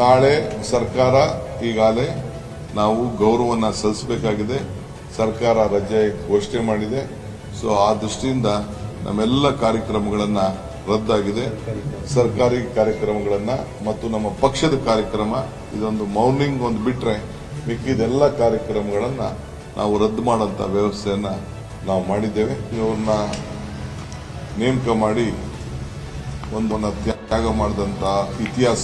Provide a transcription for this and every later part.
ನಾಳೆ ಸರ್ಕಾರ ಈಗಾಗಲೇ ನಾವು ಗೌರವವನ್ನು ಸಲ್ಲಿಸಬೇಕಾಗಿದೆ. ಸರ್ಕಾರ ರಜೆ ಘೋಷಣೆ ಮಾಡಿದೆ. ಸೊ ಆ ದೃಷ್ಟಿಯಿಂದ ನಮ್ಮೆಲ್ಲ ಕಾರ್ಯಕ್ರಮಗಳನ್ನು ರದ್ದಾಗಿದೆ. ಸರ್ಕಾರಿ ಕಾರ್ಯಕ್ರಮಗಳನ್ನು ಮತ್ತು ನಮ್ಮ ಪಕ್ಷದ ಕಾರ್ಯಕ್ರಮ, ಇದೊಂದು ಮೌರ್ನಿಂಗ್ ಒಂದು ಬಿಟ್ಟರೆ ಮಿಕ್ಕಿದೆಲ್ಲ ಕಾರ್ಯಕ್ರಮಗಳನ್ನು ನಾವು ರದ್ದು ಮಾಡೋಂಥ ವ್ಯವಸ್ಥೆಯನ್ನು ನಾವು ಮಾಡಿದ್ದೇವೆ. ಇವ್ರನ್ನ ನೇಮಕ ಮಾಡಿ ಒಂದನ್ನು ತ್ಯಾಗ ಮಾಡಿದಂಥ ಇತಿಹಾಸ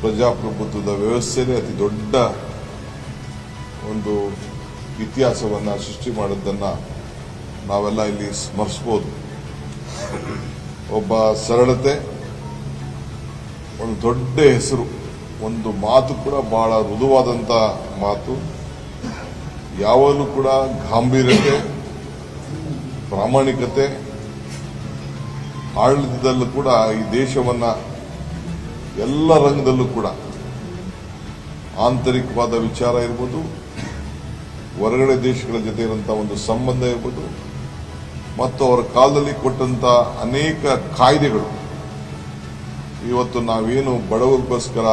ಪ್ರಜಾಪ್ರಭುತ್ವದ ವ್ಯವಸ್ಥೆನೇ ಅತಿ ದೊಡ್ಡ ಒಂದು ಇತಿಹಾಸವನ್ನು ಸೃಷ್ಟಿ ಮಾಡಿದ್ದನ್ನು ನಾವೆಲ್ಲ ಇಲ್ಲಿ ಸ್ಮರಿಸ್ಬೋದು. ಒಬ್ಬ ಸರಳತೆ, ಒಂದು ದೊಡ್ಡ ಹೆಸರು, ಒಂದು ಮಾತು ಕೂಡ ಬಹಳ ಮೃದುವಾದಂಥ ಮಾತು. ಯಾವಾಗಲೂ ಕೂಡ ಗಾಂಭೀರ್ಯತೆ, ಪ್ರಾಮಾಣಿಕತೆ ಆಡಳಿತದಲ್ಲೂ ಕೂಡ ಈ ದೇಶವನ್ನ ಎಲ್ಲ ರಂಗದಲ್ಲೂ ಕೂಡ ಆಂತರಿಕವಾದ ವಿಚಾರ ಇರ್ಬೋದು, ಹೊರಗಡೆ ದೇಶಗಳ ಜೊತೆ ಇರುವಂತಹ ಒಂದು ಸಂಬಂಧ ಇರ್ಬೋದು, ಮತ್ತು ಅವರ ಕಾಲದಲ್ಲಿ ಕೊಟ್ಟಂತ ಅನೇಕ ಕಾಯ್ದೆಗಳು. ಇವತ್ತು ನಾವೇನು ಬಡವರಿಗೋಸ್ಕರ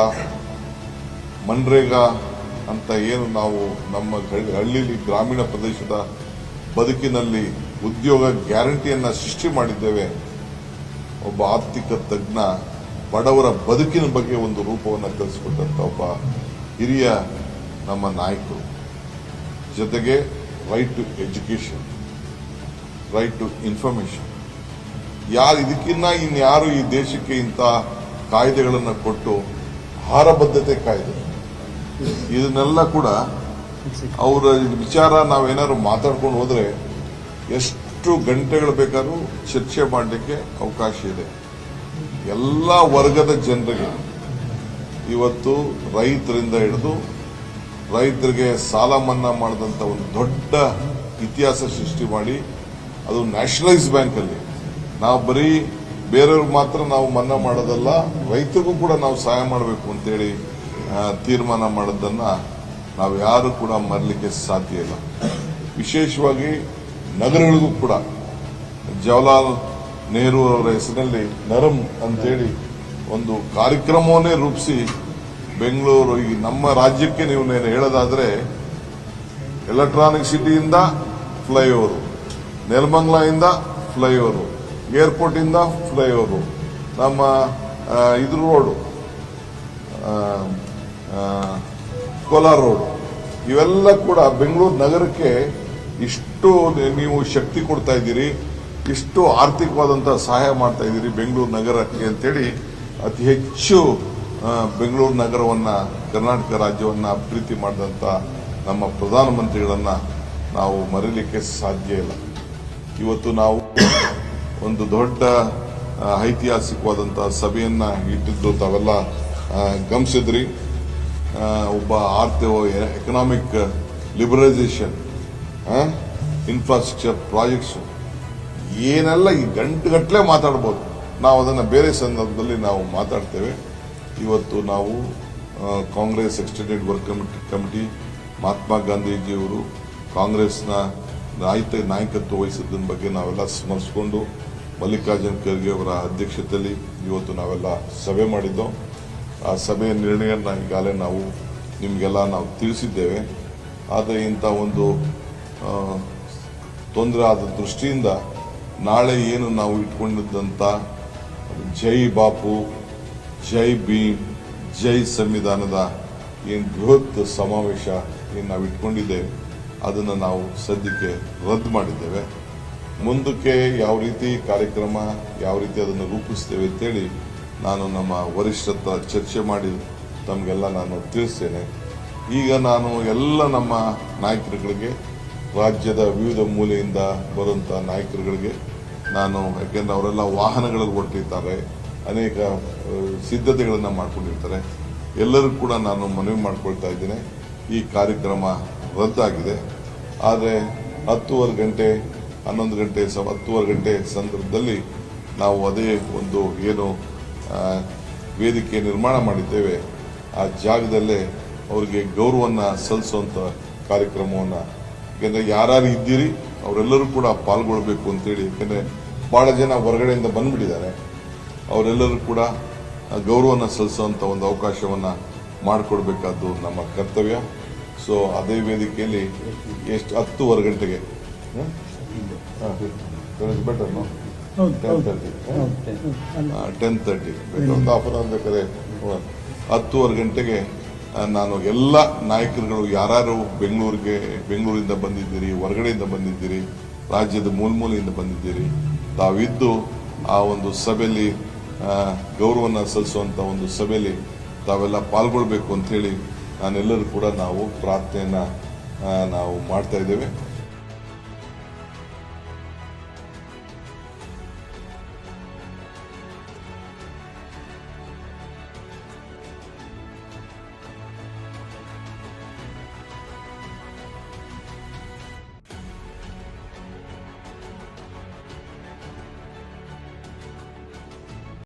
ಮನ್ರೇಗಾ ಅಂತ ಏನು ನಾವು ನಮ್ಮ ಹಳ್ಳಿ- ಹಳ್ಳಿಲಿ ಗ್ರಾಮೀಣ ಪ್ರದೇಶದ ಬದುಕಿನಲ್ಲಿ ಉದ್ಯೋಗ ಗ್ಯಾರಂಟಿಯನ್ನ ಸೃಷ್ಟಿ ಮಾಡಿದ್ದೇವೆ ಒಬ್ಬ ಆರ್ಥಿಕ ತಜ್ಞ ಬಡವರ ಬದುಕಿನ ಬಗ್ಗೆ ಒಂದು ರೂಪವನ್ನು ಕಲಿಸಿಕೊಟ್ಟಂತ ಒಬ್ಬ ಹಿರಿಯ ನಮ್ಮ ನಾಯಕರು. ಜೊತೆಗೆ right to education right to information ಯಾರು ಇದಕ್ಕಿನ್ನ ಇನ್ಯಾರು ಈ ದೇಶಕ್ಕೆ ಇಂಥ ಕಾಯ್ದೆಗಳನ್ನು ಕೊಟ್ಟು ಆಹಾರ ಬದ್ಧತೆ ಕಾಯ್ದೆ. ಇದನ್ನೆಲ್ಲ ಕೂಡ ಅವರ ವಿಚಾರ ನಾವೇನಾದ್ರು ಮಾತಾಡ್ಕೊಂಡು ಹೋದ್ರೆ ಎಷ್ಟು ಗಂಟೆಗಳು ಬೇಕಾದ್ರೂ ಚರ್ಚೆ ಮಾಡಲಿಕ್ಕೆ ಅವಕಾಶ ಇದೆ. ಎಲ್ಲ ವರ್ಗದ ಜನರಿಗೆ ಇವತ್ತು ರೈತರಿಂದ ಹಿಡಿದು ರೈತರಿಗೆ ಸಾಲ ಮನ್ನಾ ಮಾಡಿದಂತ ಒಂದು ದೊಡ್ಡ ಇತಿಹಾಸ ಸೃಷ್ಟಿ ಮಾಡಿ ಅದು ನ್ಯಾಷನಲೈಸ್ ಬ್ಯಾಂಕ್ ಅಲ್ಲಿ ನಾವು ಬರೀ ಬೇರೆಯವ್ರಿಗೆ ಮಾತ್ರ ನಾವು ಮನ್ನಾ ಮಾಡೋದಲ್ಲ, ರೈತರಿಗೂ ಕೂಡ ನಾವು ಸಹಾಯ ಮಾಡಬೇಕು ಅಂತೇಳಿ ತೀರ್ಮಾನ ಮಾಡೋದನ್ನು ನಾವು ಯಾರು ಕೂಡ ಮರಲಿಕ್ಕೆ ಸಾಧ್ಯ ಇಲ್ಲ. ವಿಶೇಷವಾಗಿ ನಗರಗಳಿಗೂ ಕೂಡ ಜವಾಹರ್ಲಾಲ್ ನೆಹರು ಅವರ ಹೆಸರಿನಲ್ಲಿ ನರಂ ಅಂತೇಳಿ ಒಂದು ಕಾರ್ಯಕ್ರಮವನ್ನೇ ರೂಪಿಸಿ ಬೆಂಗಳೂರು, ಈ ನಮ್ಮ ರಾಜ್ಯಕ್ಕೆ ನೀವು ನೇನು ಹೇಳೋದಾದರೆ ಎಲೆಕ್ಟ್ರಾನಿಕ್ ಸಿಟಿಯಿಂದ ಫ್ಲೈಓವರು ನೆಲಮಂಗ್ಲಿಂದ ಫ್ಲೈಓವರು ಏರ್ಪೋರ್ಟ್ ಇಂದ ಫ್ಲೈಓವರು ನಮ್ಮ ಇದ್ರ ರೋಡು ಕೋಲಾರ ರೋಡು ಇವೆಲ್ಲ ಕೂಡ ಬೆಂಗಳೂರು ನಗರಕ್ಕೆ ಇಷ್ಟು ನೀವು ಶಕ್ತಿ ಕೊಡ್ತಾ ಇದ್ದೀರಿ, ಇಷ್ಟು ಆರ್ಥಿಕವಾದಂಥ ಸಹಾಯ ಮಾಡ್ತಾ ಇದ್ದೀರಿ ಬೆಂಗಳೂರು ನಗರಕ್ಕೆ ಅಂತೇಳಿ ಅತಿ ಹೆಚ್ಚು ಬೆಂಗಳೂರು ನಗರವನ್ನ, ಕರ್ನಾಟಕ ರಾಜ್ಯವನ್ನ ಅಭಿವೃದ್ಧಿ ಮಾಡಿದಂಥ ನಮ್ಮ ಪ್ರಧಾನಮಂತ್ರಿಗಳನ್ನ ನಾವು ಮರೀಲಿಕ್ಕೆ ಸಾಧ್ಯ ಇಲ್ಲ. ಇವತ್ತು ನಾವು ಒಂದು ದೊಡ್ಡ ಐತಿಹಾಸಿಕವಾದಂಥ ಸಭೆಯನ್ನು ಇಟ್ಟಿದ್ದು ತಾವೆಲ್ಲ ಗಮನಿಸಿದ್ರಿ. ಒಬ್ಬ ಆರ್ಥಿಕ ಎಕನಾಮಿಕ್ ಲಿಬರಲೈಸೇಷನ್ ಇನ್ಫ್ರಾಸ್ಟ್ರಕ್ಚರ್ ಪ್ರಾಜೆಕ್ಟ್ಸ್ ಏನೆಲ್ಲ ಈ ಗಂಟುಗಟ್ಟಲೆ ಮಾತಾಡ್ಬೋದು. ನಾವು ಅದನ್ನು ಬೇರೆ ಸಂದರ್ಭದಲ್ಲಿ ನಾವು ಮಾತಾಡ್ತೇವೆ. ಇವತ್ತು ನಾವು Congress extended work committee committee Mahatma ಗಾಂಧೀಜಿಯವರು ಕಾಂಗ್ರೆಸ್ನ ನಾಯಕ ನಾಯಕತ್ವ ವಹಿಸಿದ್ದನ್ನ ಬಗ್ಗೆ ನಾವೆಲ್ಲ ಸ್ಮರಿಸಿಕೊಂಡು ಮಲ್ಲಿಕಾರ್ಜುನ್ ಖರ್ಗೆ ಅವರ ಅಧ್ಯಕ್ಷತೆಯಲ್ಲಿ ಇವತ್ತು ನಾವೆಲ್ಲ ಸಭೆ ಮಾಡಿದ್ದೋ, ಆ ಸಭೆಯ ನಿರ್ಣಯನ ಈಗಾಗಲೇ ನಾವು ನಿಮಗೆಲ್ಲ ನಾವು ತಿಳಿಸಿದ್ದೇವೆ. ಆದರೆ ಇಂಥ ಒಂದು ತೊಂದರೆ ಆದ ದೃಷ್ಟಿಯಿಂದ ನಾಳೆ ಏನು ನಾವು ಇಟ್ಕೊಂಡಿದ್ದಂಥ ಜೈ ಬಾಪು, ಜೈ ಭೀಮ್, ಜೈ ಸಂವಿಧಾನದ ಏನು ಬೃಹತ್ ಸಮಾವೇಶ ಏನು ನಾವು ಇಟ್ಕೊಂಡಿದ್ದೇವೆ ಅದನ್ನು ನಾವು ಸದ್ಯಕ್ಕೆ ರದ್ದು ಮಾಡಿದ್ದೇವೆ. ಮುಂದಕ್ಕೆ ಯಾವ ರೀತಿ ಕಾರ್ಯಕ್ರಮ, ಯಾವ ರೀತಿ ಅದನ್ನು ರೂಪಿಸ್ತೇವೆ ಅಂತೇಳಿ ನಾನು ನಮ್ಮ ವರಿಷ್ಠತ್ರ ಚರ್ಚೆ ಮಾಡಿ ತಮಗೆಲ್ಲ ನಾನು ತಿಳಿಸ್ತೇನೆ. ಈಗ ನಾನು ಎಲ್ಲ ನಮ್ಮ ನಾಯಕರುಗಳಿಗೆ ರಾಜ್ಯದ ವಿವಿಧ ಮೂಲೆಯಿಂದ ಬರುವಂಥ ನಾಯಕರುಗಳಿಗೆ ನಾನು, ಯಾಕೆಂದ್ರೆ ಅವರೆಲ್ಲ ವಾಹನಗಳಲ್ಲಿ ಹೊರಟಿರ್ತಾರೆ ಅನೇಕ ಸಿದ್ಧತೆಗಳನ್ನು ಮಾಡಿಕೊಂಡಿರ್ತಾರೆ. ಎಲ್ಲರೂ ಕೂಡ ನಾನು ಮನವಿ ಮಾಡ್ಕೊಳ್ತಾ ಇದ್ದೇನೆ. ಈ ಕಾರ್ಯಕ್ರಮ ರದ್ದಾಗಿದೆ. ಆದರೆ ಹತ್ತುವರೆ ಗಂಟೆ, ಹನ್ನೊಂದು ಗಂಟೆ, ಸ, ಹತ್ತುವರೆ ಗಂಟೆ ಸಂದರ್ಭದಲ್ಲಿ ನಾವು ಅದೇ ಒಂದು ಏನು ವೇದಿಕೆ ನಿರ್ಮಾಣ ಮಾಡಿದ್ದೇವೆ. ಆ ಜಾಗದಲ್ಲೇ ಅವರಿಗೆ ಗೌರವವನ್ನು ಸಲ್ಲಿಸುವಂತ ಕಾರ್ಯಕ್ರಮವನ್ನ ಯಾಕಂದ್ರೆ ಯಾರು ಇದ್ದೀರಿ ಅವರೆಲ್ಲರೂ ಕೂಡ ಪಾಲ್ಗೊಳ್ಬೇಕು ಅಂತೇಳಿ. ಯಾಕಂದ್ರೆ ಬಹಳ ಜನ ಹೊರಗಡೆಯಿಂದ ಬಂದ್ಬಿಟ್ಟಿದ್ದಾರೆ. ಅವರೆಲ್ಲರೂ ಕೂಡ ಗೌರವನ ಸಲ್ಲಿಸುವಂಥ ಒಂದು ಅವಕಾಶವನ್ನು ಮಾಡಿಕೊಡ್ಬೇಕಾದ್ದು ನಮ್ಮ ಕರ್ತವ್ಯ. ಸೊ ಅದೇ ವೇದಿಕೆಯಲ್ಲಿ ಎಷ್ಟು ಹತ್ತುವರೆ ಗಂಟೆಗೆ better ten thirty ten thirty ಬೇಕಾದ್ರೆ. ಹತ್ತುವರೆ ಗಂಟೆಗೆ ನಾನು ಎಲ್ಲ ನಾಯಕರುಗಳು ಯಾರ್ಯಾರು ಬೆಂಗಳೂರಿಗೆ, ಬೆಂಗಳೂರಿಂದ ಬಂದಿದ್ದೀರಿ, ಹೊರಗಡೆಯಿಂದ ಬಂದಿದ್ದೀರಿ, ರಾಜ್ಯದ ಮೂಲ ಮೂಲೆಯಿಂದ ಬಂದಿದ್ದೀರಿ, ತಾವಿದ್ದು ಆ ಒಂದು ಸಭೆಯಲ್ಲಿ ಗೌರವನ ಸಲ್ಲಿಸುವಂತ ಒಂದು ಸಭೆಯಲ್ಲಿ ತಾವೆಲ್ಲ ಪಾಲ್ಗೊಳ್ಬೇಕು ಅಂತ ಹೇಳಿ ನಾನೆಲ್ಲರೂ ಕೂಡ ನಾವು ಪ್ರಾರ್ಥನೆಯನ್ನು ನಾವು ಮಾಡ್ತಾ ಇದ್ದೇವೆ.